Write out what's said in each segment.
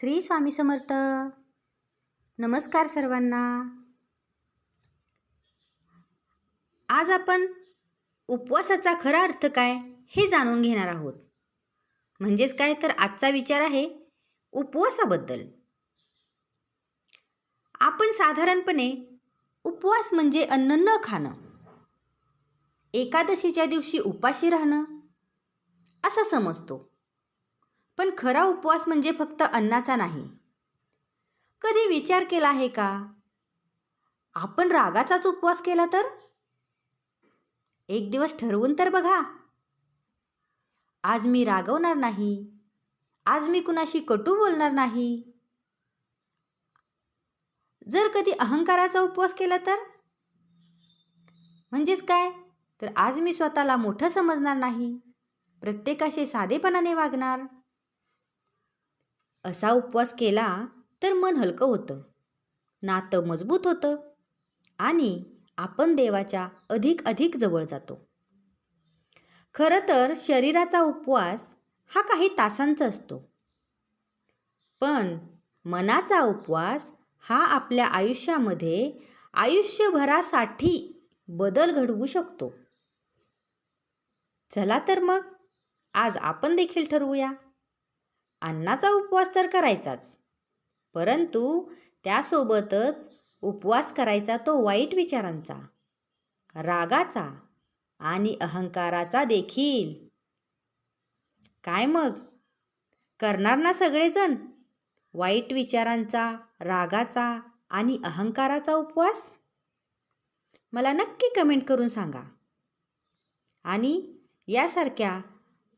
श्री स्वामी समर्थ. नमस्कार सर्वांना. आज आपण उपवासाचा खरा अर्थ काय हे जाणून घेणार आहोत. म्हणजेच काय? तर आजचा विचार आहे उपवासाबद्दल. आपण साधारणपणे उपवास म्हणजे अन्न न खाणं एकादशीच्या दिवशी उपाशी राहणं असं समजतो. पण खरा उपवास म्हणजे फक्त अन्नाचा नाही. कधी विचार केला आहे का? आपण रागाचाच उपवास केला तर? एक दिवस ठरवून तर बघा. आज मी रागवणार नाही. आज मी कुणाशी कटू बोलणार नाही. जर कधी अहंकाराचा उपवास केला तर? म्हणजेच काय? तर आज मी स्वतःला मोठं समजणार नाही. प्रत्येकाशी साधेपणाने वागणार. असा उपवास केला तर मन हलकं होतं. नातं मजबूत होतं आणि आपण देवाच्या अधिक अधिक जवळ जातो. खरं तर शरीराचा उपवास हा काही तासांचा असतो. पण मनाचा उपवास हा आपल्या आयुष्यामध्ये आयुष्यभरासाठी बदल घडवू शकतो. चला तर मग आज आपण देखील ठरवूया. अन्नाचा उपवास तर करायचाच. परंतु त्यासोबतच उपवास करायचा तो वाईट विचारांचा. रागाचा आणि अहंकाराचा देखील. काय मग? करणार ना सगळेजण? वाईट विचारांचा रागाचा आणि अहंकाराचा उपवास? मला नक्की कमेंट करून सांगा. आणि यासारख्या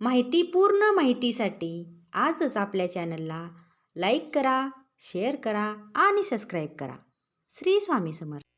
माहितीपूर्ण माहितीसाठी आजच आपल्या चॅनलला लाईक करा शेअर करा आणि सबस्क्राईब करा. श्री स्वामी समर्थ.